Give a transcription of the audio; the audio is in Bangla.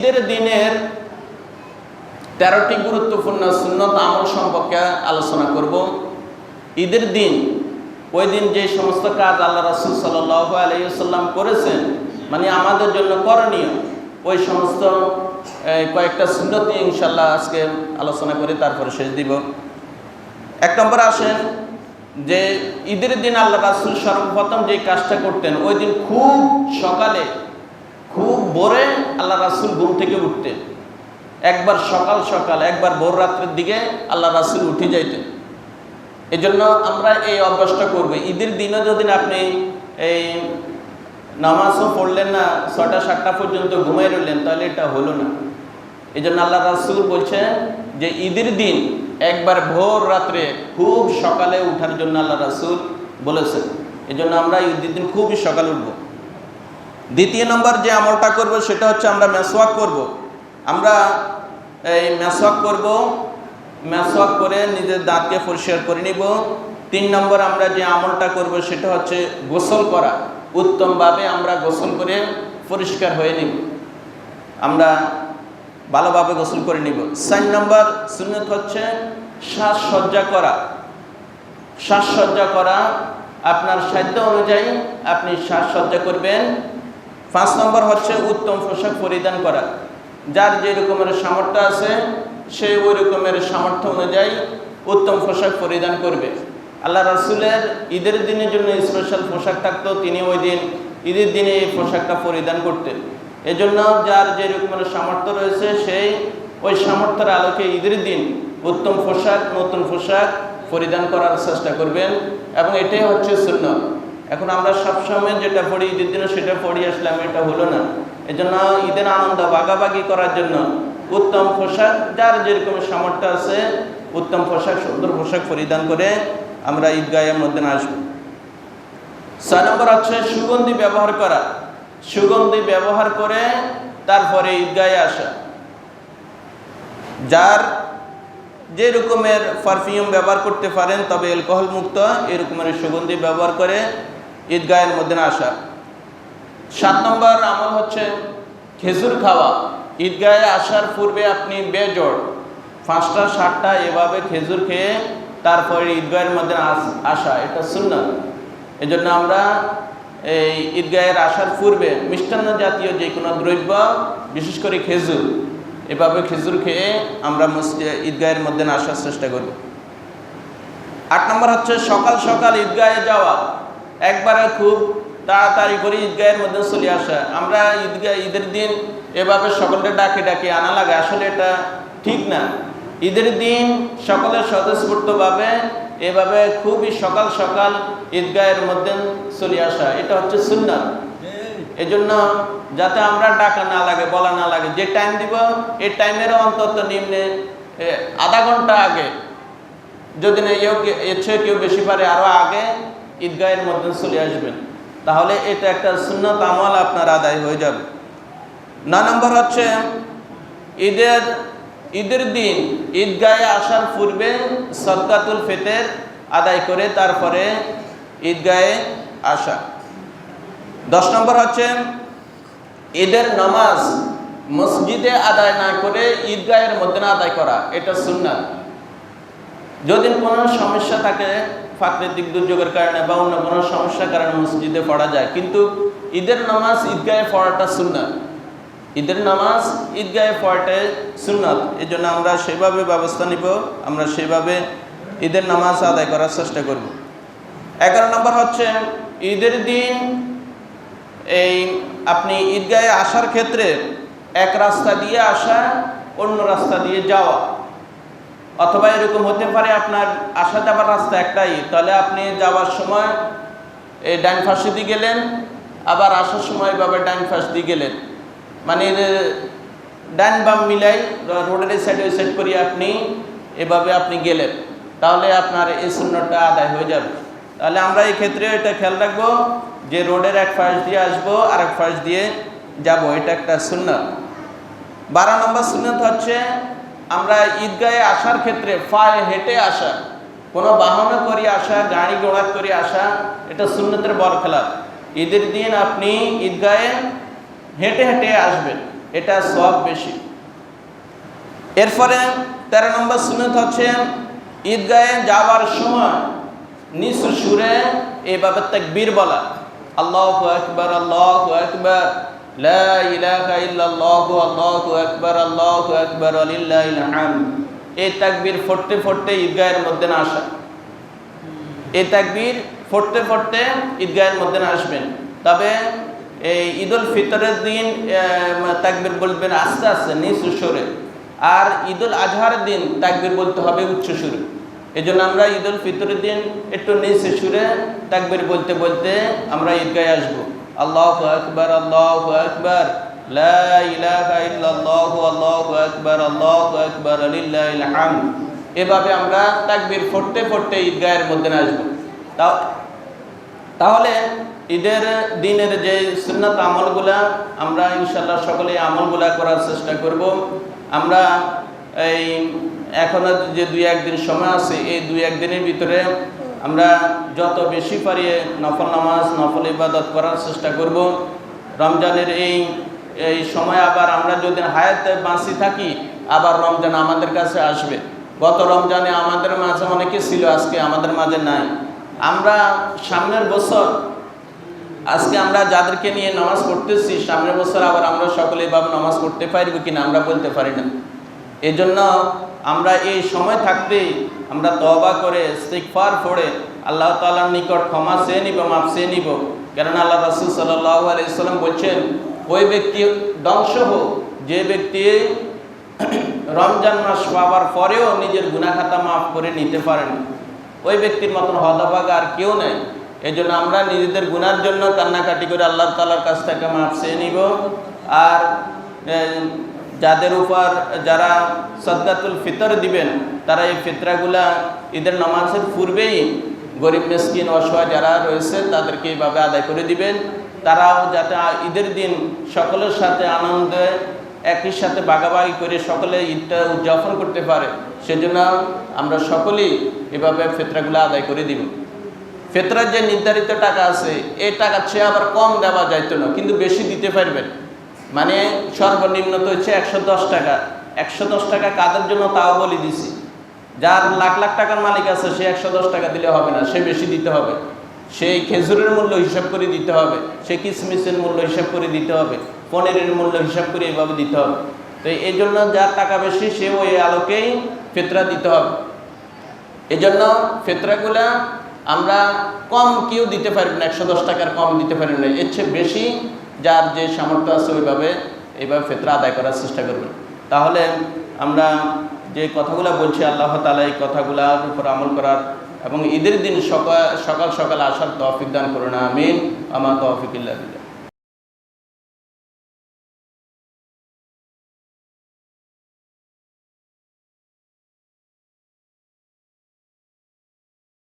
ঈদের দিনের তেরোটি গুরুত্বপূর্ণ সুন্নত আমল সম্পর্কে আলোচনা করব। ঈদের দিন, ওই দিন যে সমস্ত কাজ আল্লাহ রাসুল সাল্লাহ আলাইসাল্লাম করেছেন মানে আমাদের জন্য করণীয়, ওই সমস্ত কয়েকটা সুন্নত নিয়ে ইনশাল্লাহ আজকে আলোচনা করে, তারপরে শেষ দিব। এক নম্বর আসেন যে ঈদের দিন আল্লাহ রাসুল সর্বপ্রথম যে কাজটা করতেন, ওই দিন খুব সকালে খুব ভোরে আল্লাহ রাসুল ঘুম থেকে উঠতেন। একবার সকাল সকাল, একবার ভোর রাত্রের দিকে আল্লাহ রাসুল উঠে যাইতেন। এই জন্য আমরা এই অভ্যাসটা করব। ঈদের দিনও যদি আপনি এই নামাজও পড়লেন না ছটা সাতটা পর্যন্ত ঘুমাই রইলেন, তাহলে এটা হলো না। এই জন্য আল্লাহ রাসুল বলছেন যে ঈদের দিন একবার ভোর রাত্রে খুব সকালে উঠার জন্য আল্লাহ রাসুল বলেছেন। এই জন্য আমরা ঈদের দিন খুবই সকালে উঠবো। দ্বিতীয় নম্বর যে আমলটা করব সেটা হচ্ছে আমরা মেসওয়াক করব। আমরা এই মেসওয়াক করব, মেসওয়াক করে নিজের দাঁতকে পরিষ্কার করে নিব। তিন নম্বর আমরা যে আমলটা করব সেটা হচ্ছে গোসল করা। উত্তমভাবে আমরা গোসল করে পরিষ্কার হয়ে নিব। আমরা ভালোভাবে গোসল করে নিব। চার নম্বর সুন্নত হচ্ছে শ্বাসসজ্জা করা। শ্বাসসজ্জা করা আপনার সাধ্য অনুযায়ী আপনি শ্বাসসজ্জা করবেন। পাঁচ নম্বর হচ্ছে উত্তম পোশাক পরিধান করা। যার যে রকমের সামর্থ্য আছে, সে ওই রকমের সামর্থ্য অনুযায়ী উত্তম পোশাক পরিধান করবে। আল্লাহ রাসুলের ঈদের দিনের জন্য স্পেশাল পোশাক থাকতো, তিনি ওই দিন ঈদের দিনে এই পোশাকটা পরিধান করতেন। এজন্য যার যে রকমের সামর্থ্য রয়েছে সেই ওই সামর্থ্যের আলোকে ঈদের দিন উত্তম পোশাক, নতুন পোশাক পরিধান করার চেষ্টা করবেন। এবং এটাই হচ্ছে সুন্নত। এখন আমরা সবসময় যেটা পড়ি, ঈদের দিনে সেটা পড়ি আসলাম এটা হলো না। এই জন্য ঈদের আনন্দ বাগাবাগি করার জন্য উত্তম পোশাক, যার যেরকম সামর্থ্য আছে, উত্তম পোশাক, সুন্দর পোশাক পরিধান করে আমরা ঈদগাহের মধ্যে আসব। ছয় নম্বর হচ্ছে সুগন্ধি ব্যবহার করা। সুগন্ধি ব্যবহার করে তারপরে ঈদগাহে আসা। যার যে রকমের পারফিউম ব্যবহার করতে পারেন, তবে অ্যালকোহল মুক্ত, এরকমের সুগন্ধি ব্যবহার করে ঈদগাহের মধ্যে না আসা। সাত নম্বর আমল হচ্ছে খেজুর খাওয়া। ঈদগাহে আসার পূর্বে আপনি বেজোড়, পাঁচটা, সাতটা এভাবে খেজুর খেয়ে তারপরে ঈদগাহের মধ্যে আসা এটা শূন্য এই জন্য আমরা এই ঈদগাহের আসার পূর্বে মিষ্টান্ন জাতীয় যে কোনো দ্রব্য, বিশেষ করে খেজুর, এভাবে খেজুর খেয়ে আমরা ঈদগাহের মধ্যে আসার চেষ্টা করি আট নম্বর হচ্ছে সকাল সকাল ঈদগাহে যাওয়া। একবারে খুব তাড়াতাড়ি করে ঈদগাহের মধ্যে চলে আসা। আমরা ঈদগাহ ঈদের দিন এভাবে সকলকে ডাকে ডাকে আনা লাগে। আসলে এটা ঠিক না। ঈদের দিন সকলের স্বতঃস্ফূর্তভাবে এভাবে খুবই সকাল সকাল ঈদগাহের মধ্যে চলে আসা। এটা হচ্ছে সুন্নাত। এজন্য যাতে আমরা ডাকা না লাগে, বলা না লাগে, যে টাইম দিব এই টাইমেরও অন্তত নিম্নে আধা ঘণ্টা আগে। যদি না এও এর চেয়ে কেউ বেশি পারে আরও আগে ঈদগাহের মধ্যে চলে আসবেন। তাহলে এটা একটা সুন্নত আমল আপনার আদায় হয়ে যাবে। ন নম্বর হচ্ছে, ঈদের ঈদের দিন ঈদগাহে আসার পূর্বে সদকাতুল ফেতের আদায় করে তারপরে ঈদগাহে আসা। দশ নম্বর হচ্ছে, ঈদের নামাজ মসজিদে আদায় না করে ঈদগাহের মধ্যে আদায় করা, এটা সুন্নাত। যদি কোনো সমস্যা থাকে প্রাকৃতিক দুর্যোগের কারণে বা অন্য কোনো সমস্যার কারণে মসজিদে পড়া যায়। কিন্তু ঈদের নামাজ ঈদগাহে পড়াটা সুন্নাত। ঈদের নামাজ ঈদগাহে পড়াটাই সুন্নাত। এই জন্য আমরা সেভাবে ব্যবস্থা নিব, আমরা সেভাবে ঈদের নামাজ আদায় করার চেষ্টা করব। এগারো নম্বর হচ্ছে, ঈদের দিন এই আপনি ঈদগাহে আসার ক্ষেত্রে এক রাস্তা দিয়ে আসা, অন্য রাস্তা দিয়ে যাওয়া। অথবা এরকম হতে পারে আপনার আসা যাবার রাস্তা একটাই। তাহলে আপনি যাওয়ার সময় এই ডাইন ফাঁসি দিয়ে গেলেন, আবার আসার সময় এভাবে ডাইন ফাঁস দিয়ে গেলেন। মানে ডাইন বাম মিলাই রোডের এই সাইডে ওই সাইড করিয়ে আপনি এভাবে আপনি গেলেন। তাহলে আপনার এই শূন্যটা আদায় হয়ে যাবে। তাহলে আমরা এই ক্ষেত্রে এটা খেয়াল রাখব যে রোডের এক পাশ দিয়ে আসব আর এক পাশ দিয়ে যাব। এটা একটা শূন্য। বারো নম্বর সুন্নত হচ্ছে আমরা ঈদগাহে আসার ক্ষেত্রে পায়ে হেঁটে আসা, কোনো বাহনে করে আসা, গাড়ি ঘোড়া করে আসা, এটা সুন্নতের বরখেলাপ ঈদের দিন আপনি ঈদগাহে হেঁটে হেঁটে আসবেন, এটা সব বেশি। এরপরে তেরো নম্বর সুনত হচ্ছে, ঈদগাহে যাওয়ার সময় নিজ সুরে এভাবে তাকবীর বলা। আল্লাহ আকবর আল্লাহ আকবর। লা ইলাহা ইল্লাল্লাহ, আল্লাহু আকবার আল্লাহু আকবার, ওয়ালিল্লাহিল হামদ। এই তাকবীর ফটতে ফটতে ঈদগাহের মধ্যে না আসা। এই তাকবীর ফটতে ফটতে ঈদগাহের মধ্যে না আসবেন। তবে এই ঈদুল ফিতরের দিন তাকবীর বলবেন আস্তে আস্তে নিজ সুরে। আর ঈদুল আজহার দিন তাকবীর বলতে হবে উচ্চ সুরে। এই জন্য আমরা ঈদুল ফিতরের দিন একটু নিজ সুরে তাকবীর বলতে বলতে আমরা ঈদগাহে আসব। আল্লাহ আকবার আল্লাহ আকবার লা ইলাহা ইল্লাল্লাহু আল্লাহু আকবার আল্লাহু আকবার লিল্লাহিল হামদ এভাবে আমরা তাকবীর ফটতে ফটতে ঈদগাহের মধ্যে আসব। তাও তাহলে ঈদের দিনের যে সুন্নাত আমলগুলা, আমরা ইনশাল্লাহ সকলে আমলগুলা করার চেষ্টা করব। আমরা এই এখনও যে দুই একদিন সময় আছে, এই দুই একদিনের ভিতরে আমরা যত বেশি পারি নফল নামাজ, নফল ইবাদত করার চেষ্টা করব। রমজানের এই এই সময় আবার আমরা যদি হায়াতে বাঁচি থাকি, আবার রমজান আমাদের কাছে আসবে। গত রমজানে আমাদের মাঝে অনেকে ছিল, আজকে আমাদের মাঝে নাই। আমরা সামনের বছর, আজকে আমরা যাদেরকে নিয়ে নামাজ পড়তেছি, সামনের বছর আবার আমরা সকলে এভাবে নামাজ পড়তে পারব কিনা আমরা বলতে পারি না। এই জন্য আমরা এই সময় থাকতেই আমরা তবা করে, ইস্তিগফার পড়ে আল্লাহ তাআলার নিকট ক্ষমা চেয়ে নিব মাপ চেয়ে নিব। কেননা আল্লাহ রাসূল সাল্লাল্লাহু আলাইহি সাল্লাম বলছেন, ওই ব্যক্তি ধ্বংস হোক। যে ব্যক্তি রমজান মাস পাওয়ার পরেও নিজের গুনাহ খাতা মাফ করে নিতে পারেন ওই ব্যক্তির মতন হতভাগা আর কেউ নেই। এই জন্য আমরা নিজেদের গুনার জন্য কান্নাকাটি করে আল্লাহ তালার কাছ থেকে মাফ চেয়ে নিব। আর যাদের উপর যারা সদ্গাতুল ফিতর দিবেন, তারা এই ফিতরাগুলা ঈদের নামাজের পূর্বেই গরিব, মেসকিন, অসহায় যারা রয়েছে, তাদেরকে এইভাবে আদায় করে দিবেন। তারাও যাতে ঈদের দিন সকলের সাথে আনন্দে একই সাথে বাগাবাগি করে সকলে ঈদটা উদযাপন করতে পারে, সেজন্য আমরা সকলেই এভাবে ফেতরাগুলো আদায় করে দিব। ফেতরার যে নির্ধারিত টাকা আছে, এই টাকা চেয়ে আবার কম দেওয়া যাইতো না, কিন্তু বেশি দিতে পারবেন। মানে সর্বনিম্ন তো হচ্ছে একশো দশ টাকা। একশো দশ টাকা কাদের জন্য তাও বলে দিছি। যার লাখ লাখ টাকার মালিক আছে, সে একশো দশ টাকা দিলে হবে না, সে বেশি দিতে হবে। সেই খেজুরের মূল্য হিসাব করে দিতে হবে, সে কিসমিসের মূল্য হিসাব করে দিতে হবে, পনিরের মূল্য হিসাব করে এভাবে দিতে হবে। তো এই জন্য যার টাকা বেশি, সে ওই আলোকেই ফেতরা দিতে হবে। এই জন্য ফেতরাগুলা আমরা কম কেউ দিতে পারবেন একশো দশ টাকার কম দিতে পারবেন না। এর চেয়ে বেশি যার যে সামর্থ্য আছে ওইভাবে, এইভাবে ফেতরা আদায় করার চেষ্টা করবেন তাহলে আমরা যে কথাগুলো বলছি, আল্লাহ তালা এই কথাগুলার উপর আমল করার এবং ঈদের দিন সকাল সকাল সকাল আসার তৌফিক দান করুন, আমিন। আমার তৌফিক ইল্লা